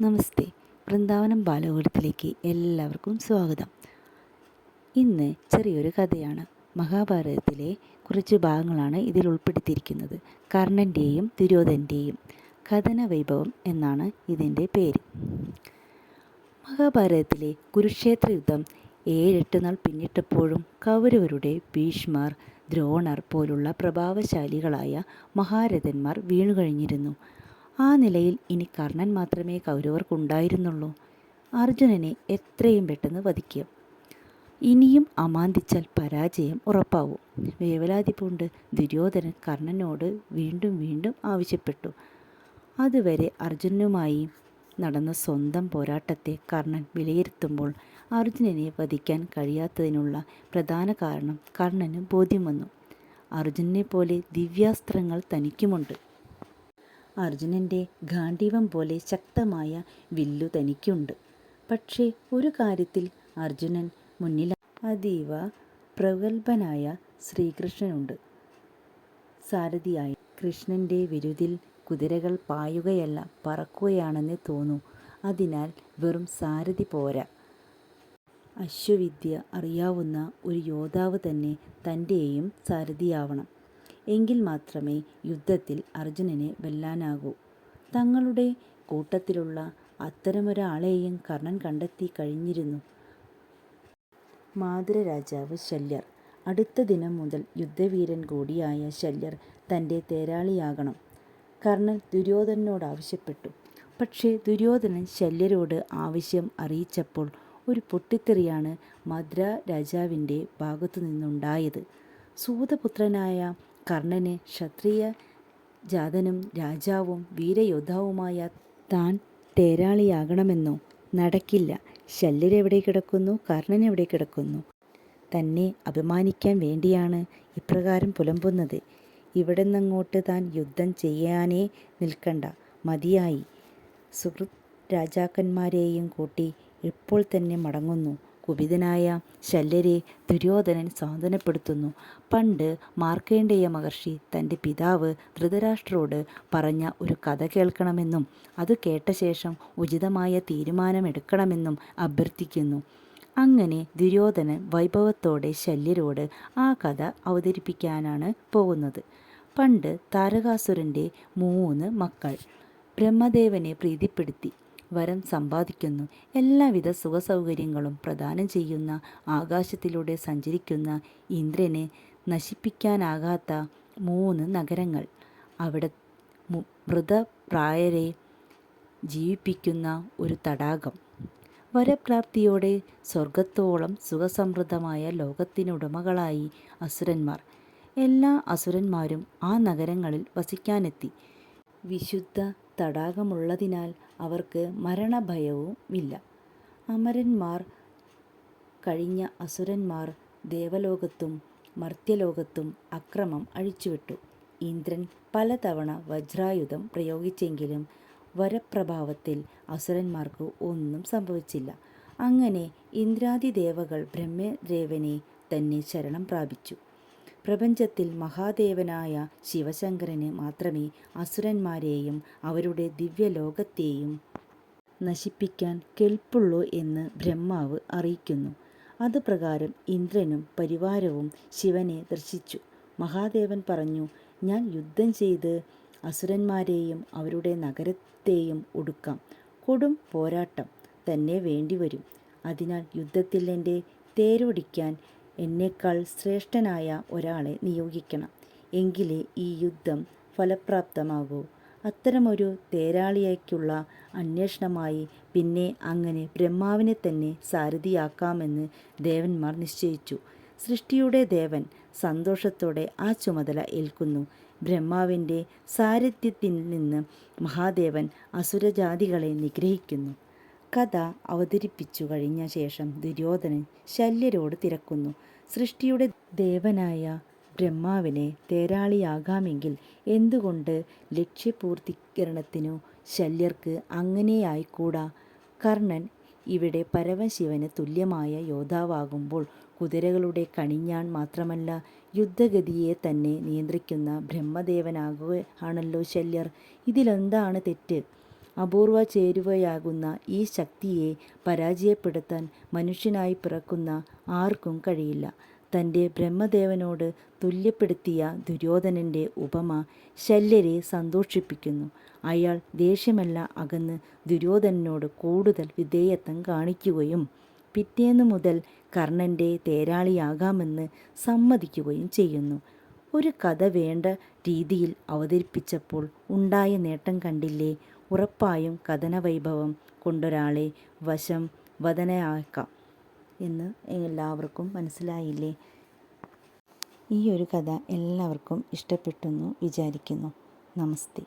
നമസ്തേ. വൃന്ദാവനം ബാലകൂടത്തിലേക്ക് എല്ലാവർക്കും സ്വാഗതം. ഇന്ന് ചെറിയൊരു കഥയാണ്. മഹാഭാരതത്തിലെ കുറച്ച് ഭാഗങ്ങളാണ് ഇതിൽ ഉൾപ്പെടുത്തിയിരിക്കുന്നത്. കർണന്റെയും ദുര്യോധന്റെയും കഥന വൈഭവം എന്നാണ് ഇതിന്റെ പേര്. മഹാഭാരതത്തിലെ കുരുക്ഷേത്ര യുദ്ധം ഏഴെട്ട് നാൾ പിന്നിട്ടപ്പോഴും കൗരവരുടെ ഭീഷ്മർ ദ്രോണർ പോലുള്ള പ്രഭാവശാലികളായ മഹാരഥന്മാർ വീണുകഴിഞ്ഞിരുന്നു. ആ നിലയിൽ ഇനി കർണൻ മാത്രമേ കൗരവർക്കുണ്ടായിരുന്നുള്ളൂ. അർജുനനെ എത്രയും പെട്ടെന്ന് വധിക്കുക ഇനിയും അമാന്തിച്ചാൽ പരാജയം ഉറപ്പാവും. വേവലാതി പൂണ്ട് ദുര്യോധനൻ കർണനോട് വീണ്ടും വീണ്ടും ആവശ്യപ്പെട്ടു. അതുവരെ അർജുനനുമായി നടന്ന സ്വന്തം പോരാട്ടത്തെ കർണൻ വിലയിരുത്തുമ്പോൾ അർജുനനെ വധിക്കാൻ കഴിയാത്തതിനുള്ള പ്രധാന കാരണം കർണന് ബോധ്യം വന്നു. അർജുനനെ പോലെ ദിവ്യാസ്ത്രങ്ങൾ തനിക്കുമുണ്ട്. അർജുനന്റെ ഗാന്ഡീവം പോലെ ശക്തമായ വില്ലു തനിക്കുണ്ട്. പക്ഷേ ഒരു കാര്യത്തിൽ അർജുനൻ മുന്നിൽ അതീവ പ്രഗത്ഭനായ ശ്രീകൃഷ്ണനുണ്ട്. സാരഥിയായി കൃഷ്ണന്റെ വിരുതിൽ കുതിരകൾ പായുകയല്ല പറക്കുകയാണെന്ന് തോന്നൂ. അതിനാൽ വെറും സാരഥി പോരാ. അശ്വവിദ്യ അറിയാവുന്ന ഒരു യോദ്ധാവ് തന്നെ തന്റെയും സാരഥിയാവണം. എങ്കിൽ മാത്രമേ യുദ്ധത്തിൽ അർജുനനെ വെല്ലാനാകൂ. തങ്ങളുടെ കൂട്ടത്തിലുള്ള അത്തരമൊരാളെയും കർണൻ കണ്ടെത്തി കഴിഞ്ഞിരുന്നു. മാതുര രാജാവ് ശല്യർ. അടുത്ത ദിനം മുതൽ യുദ്ധവീരൻ കൂടിയായ ശല്യർ തന്റെ തേരാളിയാകണം. കർണൻ ദുര്യോധനോട് ആവശ്യപ്പെട്ടു. പക്ഷേ ദുര്യോധനൻ ശല്യരോട് ആവശ്യം അറിയിച്ചപ്പോൾ ഒരു പൊട്ടിത്തെറിയാണ് മദ്ര രാജാവിന്റെ ഭാഗത്തു നിന്നുണ്ടായത് സൂതപുത്രനായ കർണന് ക്ഷത്രിയ ജാതനും രാജാവും വീരയോദ്ധാവുമായ താൻ തേരാളിയാകണമെന്നോ നടക്കില്ല. ശല്യരെവിടെ കിടക്കുന്നു? കർണൻ എവിടെ കിടക്കുന്നു? തന്നെ അഭിമാനിക്കാൻ വേണ്ടിയാണ് ഇപ്രകാരം പുലമ്പുന്നത്. ഇവിടെ നിന്നങ്ങോട്ട് താൻ യുദ്ധം ചെയ്യാനേ നിൽക്കണ്ട. മതിയായി. സുഹൃത് രാജാക്കന്മാരെയും കൂട്ടി ഇപ്പോൾ തന്നെ മടങ്ങുന്നു. കുപിതനായ ശല്യരെ ദുര്യോധനൻ സാന്ത്വനപ്പെടുത്തുന്നു. പണ്ട് മാർക്കേണ്ടേയ മഹർഷി തന്റെ പിതാവ് ധൃതരാഷ്ട്രോട് പറഞ്ഞ ഒരു കഥ കേൾക്കണമെന്നും അത് കേട്ട ശേഷം ഉചിതമായ തീരുമാനമെടുക്കണമെന്നും അഭ്യർത്ഥിക്കുന്നു. അങ്ങനെ ദുര്യോധനൻ വൈഭവത്തോടെ ശല്യരോട് ആ കഥ അവതരിപ്പിക്കാനാണ് പോകുന്നത്. പണ്ട് താരകാസുരന്റെ മൂന്ന് മക്കൾ ബ്രഹ്മദേവനെ പ്രീതിപ്പെടുത്തി. വരം സമ്പാദിക്കുന്നു. എല്ലാവിധ സുഖസൗകര്യങ്ങളും പ്രദാനം ചെയ്യുന്ന ആകാശത്തിലൂടെ സഞ്ചരിക്കുന്ന ഇന്ദ്രനെ നശിപ്പിക്കാനാകാത്ത മൂന്ന് നഗരങ്ങൾ. അവിടെ മൃതപ്രായരെ ജീവിപ്പിക്കുന്ന ഒരു തടാകം. വരപ്രാപ്തിയോടെ സ്വർഗത്തോളം സുഖസമൃദ്ധമായ ലോകത്തിനുടമകളായി അസുരന്മാർ. എല്ലാ അസുരന്മാരും ആ നഗരങ്ങളിൽ വസിക്കാനെത്തി. വിശുദ്ധ തടാകമുള്ളതിനാൽ അവർക്ക് മരണഭയവും ഇല്ല. അമരന്മാർ കഴിഞ്ഞ അസുരന്മാർ ദേവലോകത്തും മർത്യലോകത്തും അക്രമം അഴിച്ചുവിട്ടു. ഇന്ദ്രൻ പലതവണ വജ്രായുധം പ്രയോഗിച്ചെങ്കിലും വരപ്രഭാവത്തിൽ അസുരന്മാർക്ക് ഒന്നും സംഭവിച്ചില്ല. അങ്ങനെ ഇന്ദ്രാദി ദേവകൾ ബ്രഹ്മദേവനെ തന്നെ ശരണം പ്രാപിച്ചു. പ്രപഞ്ചത്തിൽ മഹാദേവനായ ശിവശങ്കരന് മാത്രമേ അസുരന്മാരെയും അവരുടെ ദിവ്യലോകത്തെയും നശിപ്പിക്കാൻ കെൽപ്പുള്ളൂ എന്ന് ബ്രഹ്മാവ് അറിയിക്കുന്നു. അതുപ്രകാരം ഇന്ദ്രനും പരിവാരവും ശിവനെ ദർശിച്ചു. മഹാദേവൻ പറഞ്ഞു ഞാൻ യുദ്ധം ചെയ്ത് അസുരന്മാരെയും അവരുടെ നഗരത്തെയും ഒടുക്കാം. കൊടും പോരാട്ടം തന്നെ വേണ്ടിവരും. അതിനാൽ യുദ്ധത്തിൽ എന്റെ തേരോടിക്കാൻ എന്നേക്കാൾ ശ്രേഷ്ഠനായ ഒരാളെ നിയോഗിക്കണം. എങ്കിലേ ഈ യുദ്ധം ഫലപ്രാപ്തമാകൂ. അത്തരമൊരു തേരാളിയേക്കുള്ള അന്വേഷണമായി പിന്നെ അങ്ങനെ ബ്രഹ്മാവിനെ തന്നെ സാരഥിയാക്കാമെന്ന് ദേവന്മാർ നിശ്ചയിച്ചു. സൃഷ്ടിയുടെ ദേവൻ സന്തോഷത്തോടെ ആ ചുമതല ഏൽക്കുന്നു. ബ്രഹ്മാവിന്റെ സാരഥ്യത്തിൽ നിന്ന് മഹാദേവൻ അസുരജാതികളെ നിഗ്രഹിക്കുന്നു. കഥ അവതരിപ്പിച്ചു കഴിഞ്ഞ ശേഷം ദുര്യോധനൻ ശല്യരോട് തിരക്കുന്നു. സൃഷ്ടിയുടെ ദേവനായ ബ്രഹ്മാവിനെ തേരാളിയാകാമെങ്കിൽ എന്തുകൊണ്ട് ലക്ഷ്യപൂർത്തീകരണത്തിനു ശല്യർക്ക് അങ്ങനെയായിക്കൂടാ? കർണൻ ഇവിടെ പരമശിവന് തുല്യമായ യോദ്ധാവാകുമ്പോൾ കുതിരകളുടെ കണിഞ്ഞാൻ മാത്രമല്ല യുദ്ധഗതിയെ തന്നെ നിയന്ത്രിക്കുന്ന ബ്രഹ്മദേവനാകുകയാണല്ലോ ശല്യർ. ഇതിലെന്താണ് തെറ്റ്? അപൂർവ ചേരുവയാകുന്ന ഈ ശക്തിയെ പരാജയപ്പെടുത്താൻ മനുഷ്യനായി പിറക്കുന്ന ആർക്കും കഴിയില്ല. തന്റെ ബ്രഹ്മദേവനോട് തുല്യപ്പെടുത്തിയ ദുര്യോധനന്റെ ഉപമ ശല്യരെ സന്തോഷിപ്പിക്കുന്നു. അയാൾ ദേഷ്യമല്ല അകന്ന് ദുര്യോധനനോട് കൂടുതൽ വിധേയത്വം കാണിക്കുകയും പിറ്റേന്നു മുതൽ കർണന്റെ തേരാളിയാകാമെന്ന് സമ്മതിക്കുകയും ചെയ്യുന്നു. ഒരു കഥ വേണ്ട രീതിയിൽ അവതരിപ്പിച്ചപ്പോൾ ഉണ്ടായ നേട്ടം കണ്ടില്ലേ. ഉറപ്പായും കഥനവൈഭവം കൊണ്ടൊരാളെ വശം വദനയാക്കാം എന്ന് എല്ലാവർക്കും മനസ്സിലായില്ലേ. ഈ ഒരു കഥ എല്ലാവർക്കും ഇഷ്ടപ്പെട്ടെന്നു വിചാരിക്കുന്നു. നമസ്തേ.